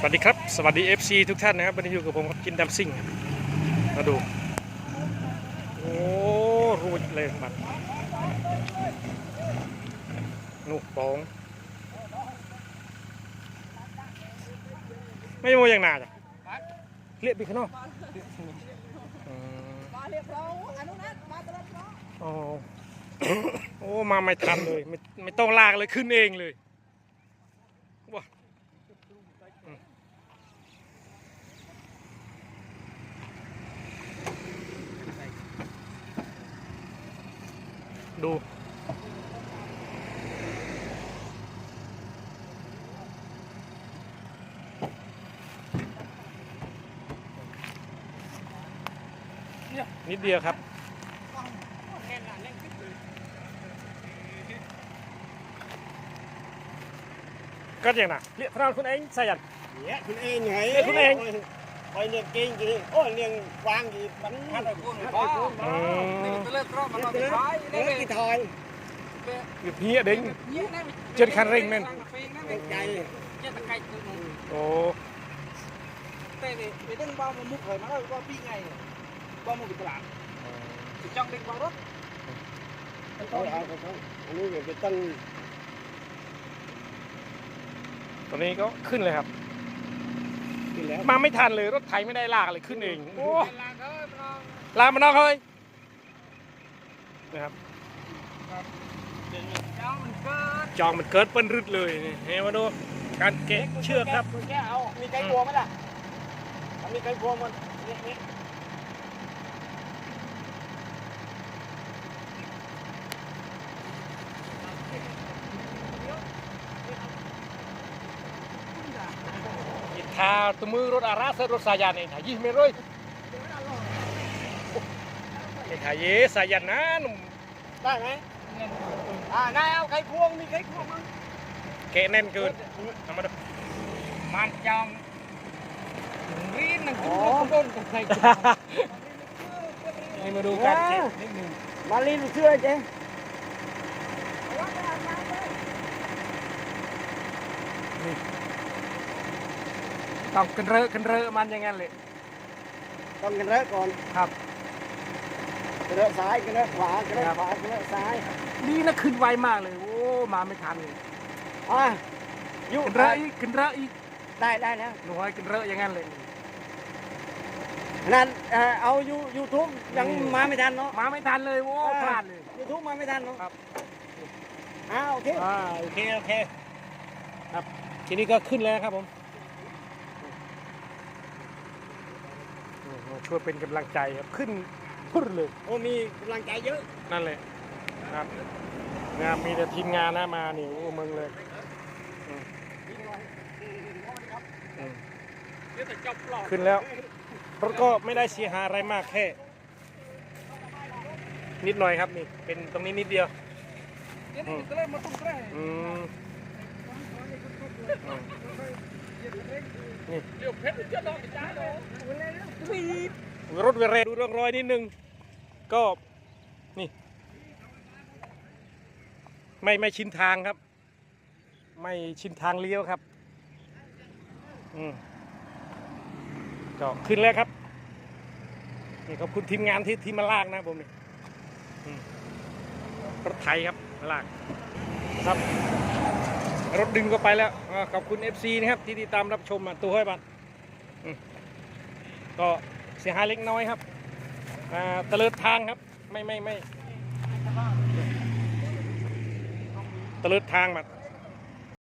สวัสดีครับ สวัสดี FC ทุกท่านนะครับวันนี้อยู่กับผมครับกินดำซิ่ง มาดู โอ้รูดเลยบัดนุกปอง ไม่โมอย่างหนาจ้ะเรียบไปข้างนอกอืมมาเรียบร้อยอนุนัทมาตลอโอ้โอ้มาไม่ทันเลย ไม่ไม่ต้องลากเลยขึ้นเองเลยว้าอืม ดูนิดเดียวครับแน่นหนาแน่นขึ้นเลยก็อย่างน่ะเรียกพนันคุณเองใส่ยัน เนี่ยคุณเองไง เนี่ยคุณเองค อยเลี้ยงเก่งจีโอ้ยเลี้ยงวางจีมันฮัดไอ้คุณฮัดไอ้คุณอืมนี่ก็ตะเลิกรอบมันเลี้ยมางสุดท้ายเลี้นี่ยงเลยกี่ทอยอยู่พี่อะเด้งเจ็ดคันเร่งแม่นเลี้ยงใจเจ็ดตะไคร้ตัวนึงโอ้เต้นี่ไปดึงบ้ามามุกเลยมาแล้วว่าพี่ไงบ้ามุกตลาดจะจ้องดึงบ้ารถเขาเอาเขาอันนี้เดี๋ยวไปตั้งตอนนี้ก็ขึ้นเลยครับ ที่แล้วมาไม่ทันเลยรถไถไม่ได้ลากเลยขึ้นเองโอ้ลาเขาน้องลากมานอกเลยนะครับเจ้ามันเกิดจองมันเกิดเปิ้นรึดเลยนี่เฮ้ยมาดูการเกะเชือกครับมีไก่บัวไหมล่ะมีไก่บัวมันนี่ นี่อิทาตวมือรถอาราเซรถสายันเองถ่ายยี่สิบเมตรเลยไอ้ถ่ายเยสายันนะหนุ่มได้ไหมอ่านายเอาไก่พวงมีไก่พวงมั้งเกะแน่นเกินเอามาดูมันจองรีนนั่งขึ้นรถโดนตกใจนี่มาดูการเกะนิดนึงมาลีนเชื่อเจ๊ ต้องกันเรอะกันเรอะมันอย่างงั้นเลยต้องกันเลิกก่อนครับ กันเลิกซ้ายกันเลิกขวากันเลิกขวากันเลิกซ้ายนี่นะขึ้นไวมากเลย โอ้มาไม่ทันเลยอะยุกันเรอะอีกกันเรอะอีกได้ได้แล้วหนูให้กันเรอะอย่างงั้นเลยนั่นเอ่อเอายูยูทูบยังมาไม่ทันเนาะมาไม่ทันเลยโอ้เออพลาดเลยยูทูบมาไม่ทันเนาะครับอ้าวโอเคอ่าโอเคโอเคครับทีนี้ก็ขึ้นแล้วครับผม โอ้โหช่วยเป็นกำลังใจครับขึ้นพุ่นเลยโอ้มีกำลังใจเยอะนั่นเลยครับงานมีแต่ทีมงานนะมานี่โอ้มึงเลยอืมอืมขึ้นแล้วรถก็ไม่ได้เสียหายอะไรมากแค่ นิดหน่อยครับนี่เป็นตรงนี้นิดเดียวนี่ก็เลยมาตุ้มแร่อืมอืม นี่เดี๋ยวเพชรจะลองจ้าเลยวีดรถเวเรดูร่องรอยนิดนึง ก็นี่ ไม่ไม่ชินทางครับ ไม่ชินทางเลี้ยวครับอืมก็ขึ้นแล้วครับนี่ขอบคุณทีมงานที่ที่มาลากนะผมนี่อืมรถไถครับมาลากครับ รถดึงก็ไปแล้วขอบคุณ FC นะครับที่ติดตามรับชมตัวห้อยบัตรก็เสียหายเล็กน้อยครับตะเลิดทางครับ ไม่ไม่ไม่ตะเลิดทางมา